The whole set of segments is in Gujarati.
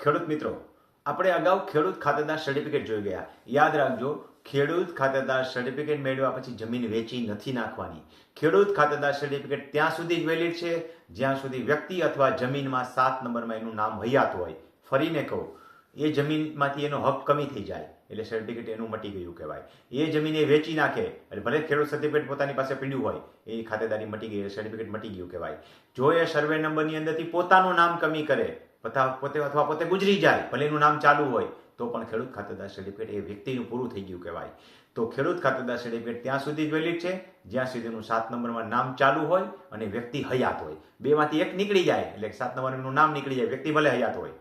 ખેડૂત મિત્રો, આપણે અગાઉ ખેડૂત ખાતેદાર સર્ટિફિકેટ જોઈ ગયા. યાદ રાખજો, ખેડૂત ખાતેદાર સર્ટિફિકેટ મેળવ્યા પછી જમીન વેચી નથી નાખવાની. ખેડૂત ખાતેદાર સર્ટિફિકેટ ત્યાં સુધી જ વેલિડ છે. જ્યાં સુધી વ્યક્તિ અથવા જમીનમાં સાત નંબરમાં એનું નામ હૈયાત હોય. ફરીને કહું, એ જમીનમાંથી એનો હક કમી થઈ જાય, એટલે સર્ટિફિકેટ એનું મટી ગયું કહેવાય. એ જમીન એ વેચી નાખે, એટલે ભલે ખેડૂત સર્ટિફિકેટ પોતાની પાસે પીડ્યું હોય, એ ખાતેદારી મટી ગઈ સર્ટિફિકેટ મટી ગયું કહેવાય. જો એ સર્વે નંબરની અંદરથી પોતાનું નામ કમી કરે તથા પોતે અથવા પોતે ગુજરી જાય, ભલે એનું નામ ચાલુ હોય, તો પણ ખેડૂત ખાતેદાર સર્ટિફિકેટ એ વ્યક્તિનું પૂરું થઈ ગયું કહેવાય. તો ખેડૂત ખાતેદાર સર્ટિફિકેટ ત્યાં સુધી જ વેલિડ છે, જ્યાં સુધીનું સાત નંબરમાં નામ ચાલુ હોય અને વ્યક્તિ હયાત હોય. બેમાંથી એક નીકળી જાય, એટલે સાત નંબરનું નામ નીકળી જાય, વ્યક્તિ ભલે હયાત હોય.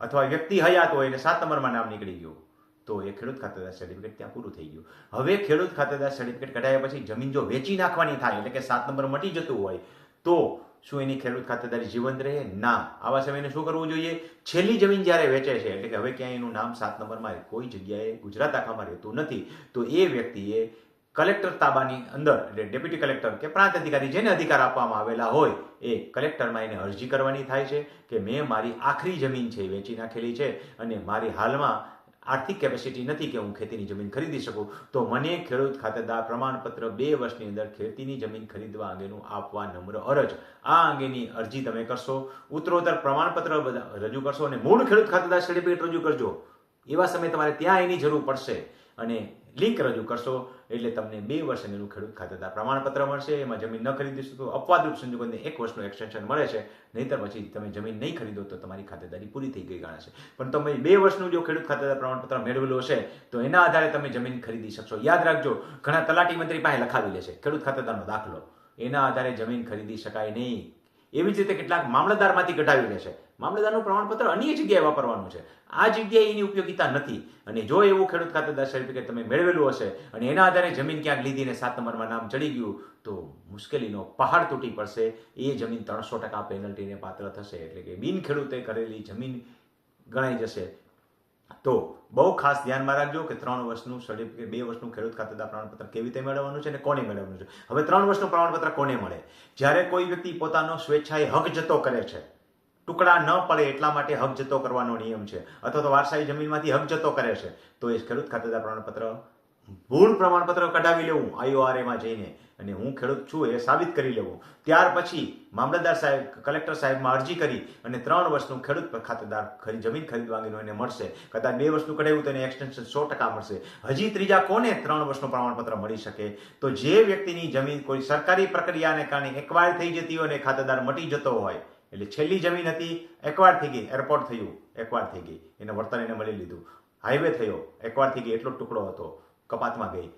અથવા વ્યક્તિ હયાત હોય એટલે સાત નંબરમાં નામ નીકળી ગયું. તો એ ખેડૂત ખાતેદાર સર્ટિફિકેટ ત્યાં પૂરું થઈ ગયું. હવે ખેડૂત ખાતેદાર સર્ટિફિકેટ કઢાયા પછી જમીન જો વેચી નાખવાની થાય, એટલે કે સાત નંબર મટી જતું હોય, તો શું એની ખેડૂત ખાતેદારી જીવંત રહે? ના. આવા સમયને શું કરવું જોઈએ? છેલ્લી જમીન જ્યારે વેચે છે, એટલે કે હવે ક્યાંય એનું નામ સાત નંબરમાં કોઈ જગ્યાએ ગુજરાત આખામાં રહેતું નથી. તો એ વ્યક્તિએ કલેક્ટર તાબાની અંદર, એટલે ડેપ્યુટી કલેક્ટર કે પ્રાંત અધિકારી, જેને અધિકાર આપવામાં આવેલા હોય, એ કલેક્ટરમાં એને અરજી કરવાની થાય છે કે મેં મારી આખરી જમીન છે વેચી નાખેલી છે અને મારી હાલમાં આર્થિક કેપેસિટી નથી કે હું ખેતીની જમીન ખરીદી શકું. તો મને ખેડૂત ખાતેદાર પ્રમાણપત્ર બે વર્ષની અંદર ખેતીની જમીન ખરીદવા અંગેનું આપવા નમ્ર અરજ. આ અંગેની અરજી તમે કરશો, ઉત્તરોત્તર પ્રમાણપત્ર રજૂ કરશો અને મૂળ ખેડૂત ખાતેદાર સર્ટિફિકેટ રજૂ કરજો. એવા સમયે તમારે ત્યાં એની જરૂર પડશે. અને લિંક રજૂ કરશો એટલે તમને બે વર્ષ એનું ખેડૂત ખાતેદાર પ્રમાણપત્ર મળશે. એમાં જમીન ન ખરીદી તો અપવાદરૂપ સંજોગોને એક વર્ષનું એક્સટેન્શન મળે છે. નહીતર પછી તમે જમીન નહીં ખરીદો તો તમારી ખાતેદારી પૂરી થઈ ગઈ ગણાશે. પણ તમે બે વર્ષનું જો ખેડૂત ખાતેદાર પ્રમાણપત્ર મેળવેલું હશે, તો એના આધારે તમે જમીન ખરીદી શકશો. યાદ રાખજો, ઘણા તલાટી મંત્રી પાસે લખાવી લે છે, ખેડૂત ખાતેદારનો દાખલો. એના આધારે જમીન ખરીદી શકાય નહીં. એવી જ રીતે કેટલાક મામલતદારમાંથી ઘટાવી લેશે મામલતદારનું પ્રમાણપત્ર અન્ય જગ્યાએ વાપરવાનું છે. આ જગ્યાએ એની ઉપયોગિતા નથી. અને જો એવું ખેડૂત ખાતેદાર સર્ટિફિકેટ તમે મેળવેલું હશે અને એના આધારે જમીન ક્યાંક લીધી ને સાત નંબરમાં નામ ચડી ગયું, તો મુશ્કેલીનો પહાડ તૂટી પડશે. એ જમીન ત્રણસો ટકા પેનલ્ટીને પાત્ર થશે. એટલે કે બિન ખેડૂતે કરેલી જમીન ગણાઈ જશે. તો બહુ ખાસ ધ્યાનમાં રાખજો કે ત્રણ વર્ષનું સર્ટિફિકેટ બે વર્ષનું ખેડૂત ખાતેદાર પ્રમાણપત્ર કેવી રીતે મેળવવાનું છે અને કોને મેળવવાનું છે? હવે ત્રણ વર્ષનું પ્રમાણપત્ર કોને મળે? જ્યારે કોઈ વ્યક્તિ પોતાનો સ્વેચ્છાએ હક જતો કરે છે, ટુકડા ન પડે એટલા માટે હક જતો કરવાનો નિયમ છે, અથવા તો વારસાઈ જમીનમાંથી હક જતો કરે છે, તો એ ખેડૂત ખાતેદાર પ્રમાણપત્ર ભૂલ પ્રમાણપત્ર કઢાવી લેવું આઈઓઆરએમાં જઈને અને હું ખેડૂત છું એ સાબિત કરી લેવું. ત્યાર પછી મામલતદાર સાહેબ, કલેક્ટર સાહેબમાં અરજી કરી અને ત્રણ વર્ષનું ખેડૂત ખાતેદાર જમીન અંગેનું એને મળશે. કદાચ બે વર્ષનું કઢાવ્યું તો એને એક્સટેન્શન સો ટકા મળશે. હજી ત્રીજા કોને ત્રણ વર્ષનું પ્રમાણપત્ર મળી શકે? તો જે વ્યક્તિની જમીન કોઈ સરકારી પ્રક્રિયાને કારણે એકવાર થઈ જતી હોય અને ખાતેદાર મટી જતો હોય, એટલે છેલ્લી જમીન હતી, એકવાર થઈ ગઈ, એરપોર્ટ થયું, એકવાર થઈ ગઈ, એને વળતર એને મળી લીધું. હાઈવે થયો, એકવાર થઈ ગઈ, એટલો ટુકડો હતો. કપાતમાં ગઈ.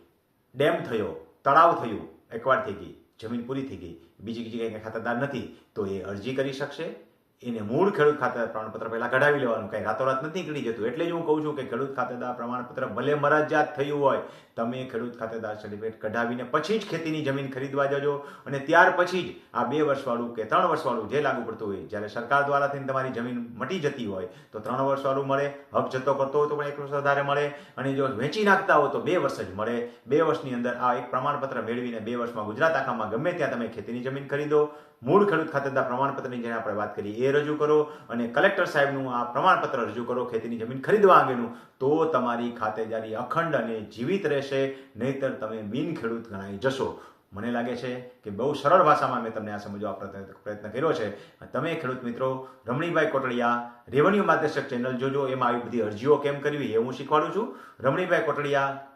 ડેમ થયો, તળાવ થયું, એકવાર થઈ ગઈ, જમીન પૂરી થઈ ગઈ. બીજી જગ્યાએ ખાતરદાર નથી, તો એ અરજી કરી શકશે? એને મૂળ ખેડૂત ખાતેદાર પ્રમાણપત્ર પહેલા કઢાવી લેવાનું. કંઈ રાતોરાત નથી નીકળી જતું. એટલે જ હું કહું છું કે ખેડૂત ખાતેદાર પ્રમાણપત્ર ભલે મરજિયાત થયું હોય, તમે ખેડૂત ખાતેદાર સર્ટિફિકેટ કઢાવીને પછી જ ખેતીની જમીન ખરીદવા જજો અને ત્યાર પછી જ આ બે વર્ષવાળું કે ત્રણ વર્ષવાળું જે લાગુ પડતું હોય, જ્યારે સરકાર દ્વારા થઈને તમારી જમીન મટી જતી હોય, તો ત્રણ વર્ષવાળું મળે હક જતો કરતો હોય તો પણ એક વર્ષ વધારે મળે, અને જો વેચી નાખતા હો તો બે વર્ષ જ મળે. બે વર્ષની અંદર આ એક પ્રમાણપત્ર મેળવીને બે વર્ષમાં ગુજરાત આખામાં ગમે ત્યાં તમે ખેતીની જમીન ખરીદો મૂળ ખેડૂત ખાતેદાર પ્રમાણપત્રની જેને આપણે વાત કરી એ રજૂ કરો અને કલેક્ટર સાહેબનું આ પ્રમાણપત્ર રજૂ કરો, ખેતીની જમીન ખરીદવા અંગેનું, તો તમારી ખાતેદારી અખંડ અને જીવિત રહેશે, નહીતર તમે બિન ખેડૂત ગણાઈ જશો. મને લાગે છે કે બહુ સરળ ભાષામાં મેં તમને આ સમજવા પ્રયત્ન કર્યો છે. તમે ખેડૂત મિત્રો, રમણીભાઈ કોટડિયા, રેવન્યુ માર્ગદર્શક ચેનલ જોજો, એમાં આવી બધી અરજીઓ કેમ કરવી એ હું શીખવાડું છું. રમણીભાઈ કોટડિયા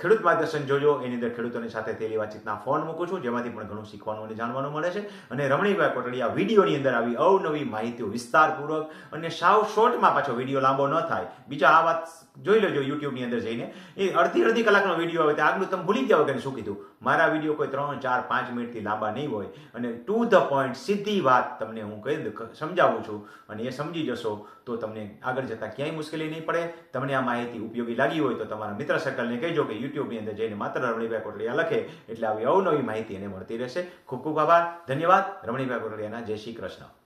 ખેડૂત માર્ગદર્શન જોજો. એની અંદર ખેડૂતોની સાથે થયેલી વાતચીતના ફોન મૂકું છું. જેમાંથી પણ ઘણું શીખવાનું અને જાણવાનું મળે છે. અને રમણીભાઈ કોટડીયા વિડીયોની અંદર આવી અવનવી માહિતીઓ વિસ્તારપૂર્વક અને સાવ શોર્ટમાં પાછો વીડિયો લાંબો ન થાય. બીજા આ વાત જોઈ લેજો યુટ્યુબની અંદર જઈને. એ અડધી અડધી કલાકનો વીડિયો આવે તો આગલું તમે ભૂલી ગયા વગર શું કીધું? મારા વીડિયો કોઈ ત્રણ, ચાર, પાંચ મિનિટથી લાંબા નહીં હોય. અને ટુ ધ પોઈન્ટ સીધી વાત તમને હું કહી સમજાવું છું. અને એ સમજી જશો તો તમને આગળ જતાં ક્યાંય મુશ્કેલી નહીં પડે. તમને આ માહિતી ઉપયોગી લાગી હોય તો તમારા મિત્ર સર્કલને કહેજો કે યુટ્યુબની અંદર જઈને માત્ર રમણીભાઈ કોટડિયા લખે એટલે આવી અવનવી માહિતી એને મળતી રહેશે. ખૂબ ખૂબ આભાર. ધન્યવાદ. રમણીભાઈ કોટડિયાના જય શ્રી કૃષ્ણ.